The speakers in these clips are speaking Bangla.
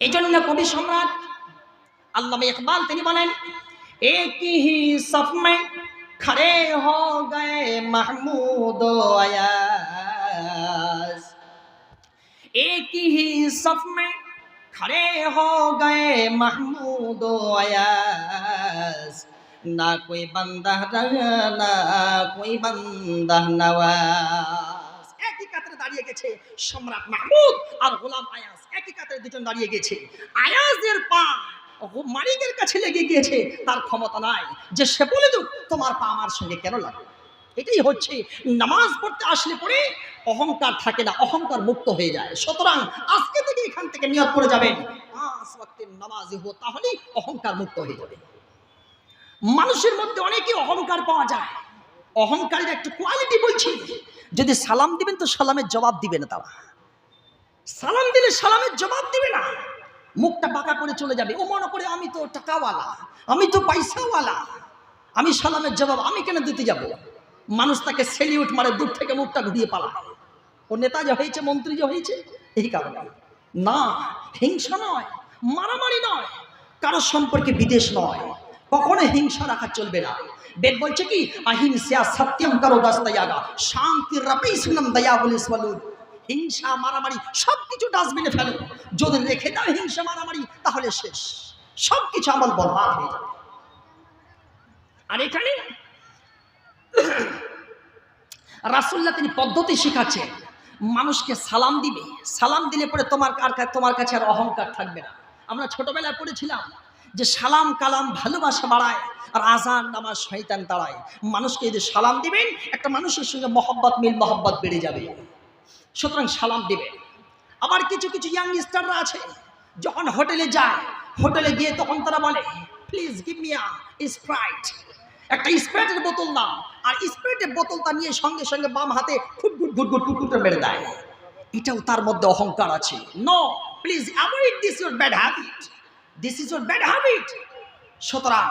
এই জন্য কবি সম্রাট আল্লাহ ইকবাল তিনি বলেন একই হি সফমে খড়ে হো গে মাহমুদ আয়াস একই হি সফমে খড়ে হো গে মাহমুদ আয়াস না কই বান্দা না কই বান্দা নওয়াজ। একই কাতারে দাঁড়িয়ে গেছে সম্রাট মাহমুদ আর গোলাম আয়াস দুজন দাঁড়িয়ে গেছে। আয়াজের পা মালিকের কাছে লেগে গিয়েছে। তার ক্ষমতা নাই। যে সে বলে তোমার পা আমার সঙ্গে কেন লাগে এটাই হচ্ছে, নামাজ পড়তে আসলে পরে অহংকার থাকে না, অহংকার মুক্ত হয়ে যায়। সুতরাং আজকে থেকে এখান থেকে নিয়ত করে যাবেন। পাঁচ নামাজি হো তাহলেই অহংকার মুক্ত হয়ে যাবে। মানুষের মধ্যে অনেকে অহংকার পাওয়া যায়। অহংকারের একটা কোয়ালিটি বলছি। যদি সালাম দিবেন তো সালামের জবাব দিবে না তারা। সালাম দিলে সালামের জবাব দিবে না। মুখটা বাঁকা করে চলে যাবে। ও মনে করে, আমি তো টাকাওয়ালা, আমি তো পয়সাওয়ালা, আমি সালামের জবাব আমি কেন দিতে যাব? মানুষ তাকে সেলিউট মারে, দূর থেকে মুখটা ঘুরিয়ে পালা ও নেতা যে হয়েছে, মন্ত্রী যে হয়েছে, এই কারণে। না, হিংসা নয়, মারামারি নয়, কারোর সম্পর্কে বিদেশ নয়। কখনো হিংসা রাখা চলবে না। বেদ বলছে কি আহিংসা সত্যম করো দাস্তায়াগা শান্তি রাপি সুনম দয়া বলুন হিংসা, মারামারি সব কিছু ডাস্টবিনে ফেলো। যদি রেখে দাও হিংসা, মারামারি, তাহলে শেষ। সব কিছু আমল বরবাদ হয়ে যাবে। আর এখানে রাসুল্লাহ তিনি পদ্ধতি শিখাচ্ছেন। মানুষকে সালাম দিবে। সালাম দিলে পরে তোমার কা- তোমার কাছে আর অহংকার থাকবে না। আমরা ছোটবেলায় পড়েছিলাম যে সালাম, কালাম, ভালোবাসা বাড়ায় আর আজান নামাজ, শয়তান তাড়ায়। মানুষকে যদি সালাম দিবেন, একটা মানুষের সঙ্গে মহব্বত মিল মহব্বত বেড়ে যাবে। সুতরাং সালাম দিবেন আবার কিছু কিছু ইয়াং স্টাররা আছে, যখন হোটেলে যায়, হোটেলে গিয়ে তখন তারা বলে please give me a Sprite একটা স্প্রাইটের বোতল নাও, আর স্প্রাইটের বোতলটা নিয়ে সঙ্গে সঙ্গে বাম হাতে গুট গুট গুট গুট করে মেরে দেয়। এটাও তার মধ্যে অহংকার আছে। No please avoid this your bad habit this is your bad habit সুতরাং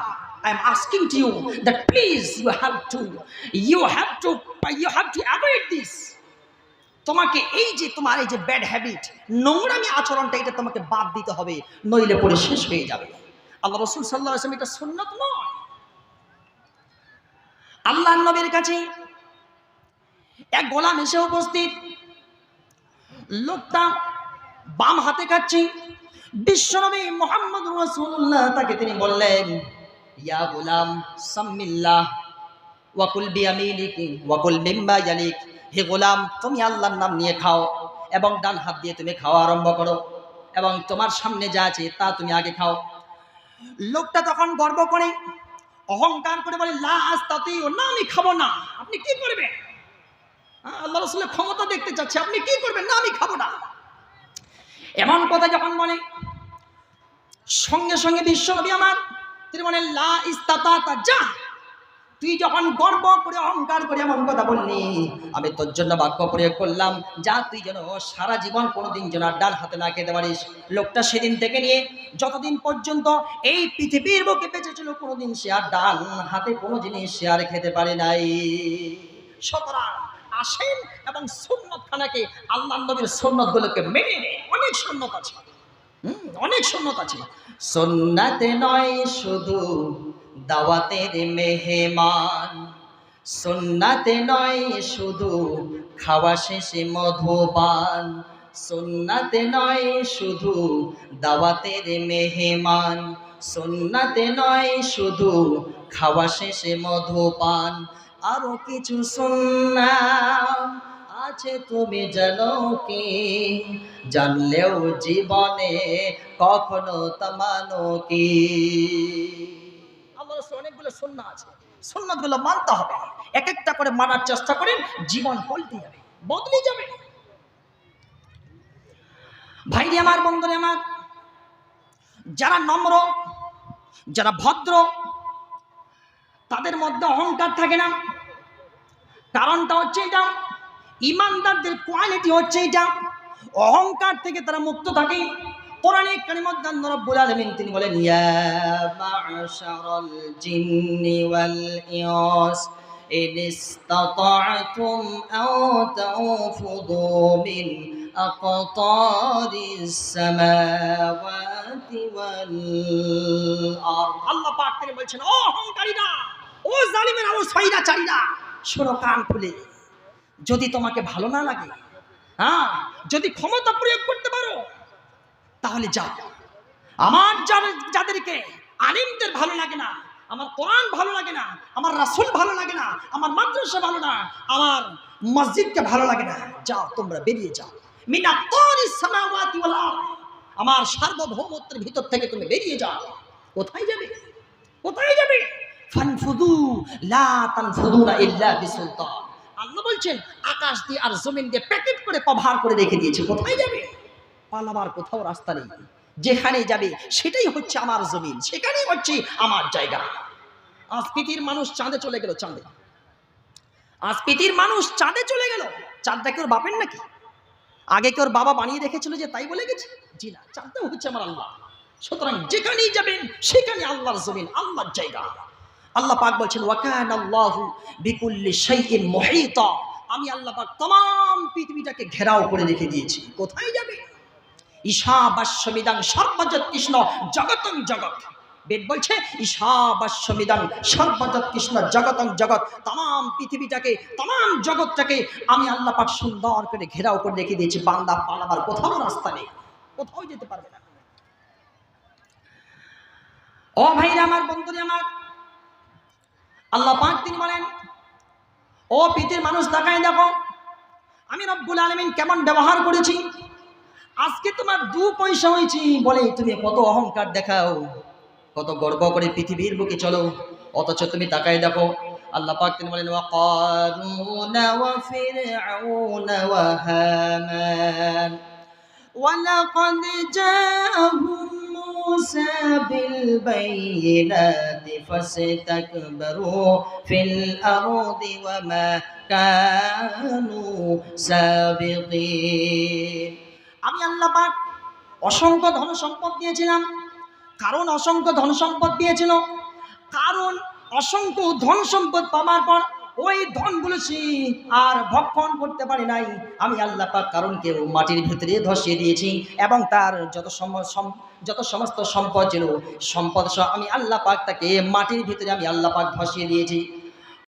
I am asking to you that please you have to you have to you have to avoid this তোমাকে এই যে তোমার এই যে ব্যাড হ্যাবিট নোংরামি আচরণটা এটা তোমাকে বাদ দিতে হবে, নইলে পরে শেষ হয়ে যাবে। আল্লাহ রসুল সাল্লাহ আসলাম এটা সুন্নত নয়। আল্লাহ নবীর কাছে এক গোলাম এসে উপস্থিত, লোকটা বাম হাতে খাচ্ছে বিশ্বনবী মোহাম্মদ রসুল্লাহ তাকে তিনি বললেন, ইয়া গোলাম সাম্মিল্লাহ ওয়াকুল বিয়ামিলিকি ওয়াকুল মিম্বা ইয়ালিক। হে গোলাম, তুমি আল্লাহর নাম নিয়ে খাও এবং ডান হাত দিয়ে তুমি খাওয়া আরম্ভ করো এবং তোমার সামনে যা আছে তা তুমি আগে খাও। লোকটা তখন গর্ব করে, অহংকার করে বলে তাতেই না, আমি খাব না, আপনি কি করবেন? আল্লাহ রসুলের ক্ষমতা দেখতে চাচ্ছে, আপনি কি করবেন? না, আমি খাব না। এমন কথা যখন বলে, সঙ্গে সঙ্গে বিশ্বনবী আমার তিনি বলেন লা ইস্তাতা যা তুই যখন গর্ব করে, অহংকার করে এমন কথা বললি, আমি তোর জন্য বাক্য প্রয়োগ করলাম। যা তুই যেন সারা জীবন কোনোদিন যেন আর ডান হাতে না খেতে পারিস। লোকটা সেদিন থেকে নিয়ে, যতদিন পর্যন্ত এই পৃথিবীর বুকে বেঁচে ছিল, কোনোদিন সে আর ডান হাতে কোনো জিনিস সে আর খেতে পারে নাই। সুতরাং আসেন এবং সুন্নত খানাকে আল্লাহ নবীর সুন্নত গুলোকে মেনে নে অনেক সুন্নত আছে। অনেক সুন্নত আছে। সুন্নাতে নয় শুধু দাওয়াতের মেহমান। সুন্নাতে নয় শুধু খাওয়া শেষে মধুপান সুন্নাতে নয় শুধু দাওয়াতের মেহমান। সুন্নাতে নয় শুধু খাওয়া শেষে মধুপান। আরও কিছু সুন্না আছে তুমি জানো কি? জানলেও জীবনে কখনো তামানো কি? রাসূল অনেকগুলো সুন্নাহ আছে। সুন্নাতগুলো মানতে হবে। এক একটা করে মানার চেষ্টা করেন, জীবন পাল্টে যাবে। বদলে যাবে। ভাইরে আমার, বন্ধুরে আমার, যারা নম্র, যারা ভদ্র, তাদের মধ্যে অহংকার থাকে না। কারণটা হচ্ছে এটা ইমানদারদের কোয়ালিটি হচ্ছে এটা অহংকার থেকে তারা মুক্ত থাকে। কোরআনে কালিমত দান রব্বুল আলামিন তিনি বলেন, ইয়া মা'শারাল জিন্নি ওয়াল ইনস ইন ইসতাতা'তুম আও তানফুদু পাক তিনি বলছেন ও অহংকারীরা, ও জালিমেরা, ও সয়দাচারীরা কান খুলে। যদি তোমাকে ভালো না লাগে হ্যাঁ যদি ক্ষমতা প্রয়োগ করতে পারো, তাহলে যাও। আমার যাদেরকে আলিমদের ভালো লাগে না, আমার কোরআন ভালো লাগে না, আমার রাসুল ভালো লাগে না, আমার মাদ্রাসা ভালো না, আমার মসজিদকে ভালো লাগে না, যাও, তোমরা বেরিয়ে যাও। আমার সার্বভৌমত্বের ভিতর থেকে তুমি বেরিয়ে যাও। কোথায় যাবে? কোথায় যাবে? ফানফুদু লা তানফুদুনা ইল্লা বিসুলতান। আল্লাহ বলছেন, আকাশ দিয়ে আর জমিন দিয়ে প্যাকেট করে কভার করে রেখে দিয়েছে, কোথায় যাবে? পালাবার কোথাও রাস্তা নেই। যেখানে যাবে, সেটাই হচ্ছে আমার জমিন, সেখানেই হচ্ছে আমার জায়গা। আজ পৃথিবীর মানুষ চাঁদে চলে গেল, চাঁদে। আজ পৃথিবীর মানুষ চাঁদে চলে গেল। চাঁদটা কেউ বাপেন নাকি? আগে কেউ বাবা বানিয়ে রেখেছিল যে তাই বলে গেছে? জি না, চাঁদটাও হচ্ছে আমার আল্লাহ। সুতরাং যেখানেই যাবেন, সেখানে আল্লাহর জমিন, আল্লাহর জায়গা। আল্লাহ পাক বলছেন ওয়াকান আল্লাহু বিকুল্লি শাইইন মুহিতা আমি আল্লাহ পাক तमाम পৃথিবীটাকে ঘেরাও করে রেখে দিয়েছি কোথায় যাবে ঈশাবাস্যমিদাং সর্বজৎ কৃষ্ণ জগতং জগৎ বেদ বলছে ঈশাবাস্যমিদাং সর্বজৎ কৃষ্ণ জগতং জগৎ তাম পৃথিবীটাকে তাম জগৎটাকে আমি আল্লাহ পাক সুন্দর করে ঘেরাও করে রেখে দিয়েছি বান্দা পালাবার কোথাও রাস্তা নেই কোথাও যেতে পারবে না ও ভাইরা আমার বন্ধুরা আমার আল্লাহ পাঁচ তিনি বলেন, ও পৃথিবীর মানুষ, তাকায় দেখো, আমি রব্বুল আলমিন কেমন ব্যবহার করেছি? আজকে তোমার দু পয়সা হয়েছি বলে তুমি কত অহংকার দেখাও, কত গর্ব করে পৃথিবীর বুকে চলো, অথচ তুমি তাকায় দেখো, আল্লাহ পাক তিনি বলেন ওয়া موسى بالبينات فاستكبروا في الأرض وما كانوا سابقين আমি আল্লাহ পাক অসংখ্য ধন সম্পদ দিয়েছিলাম কারণ অসংখ্য ধন সম্পদ দিয়েছিল কারণ অসংখ্য ধন সম্পদ পাওয়ার পর ওই ধন সে আর ভক্ষণ করতে পারি নাই। আমি আল্লাহ পাক কারণকে মাটির ভিতরে ধসিয়ে দিয়েছি এবং তার যত যত সমস্ত সম্পদ ছিল, সম্পদ সহ আমি আল্লাহ পাক তাকে মাটির ভিতরে আমি আল্লাহ পাক ধসিয়ে দিয়েছি।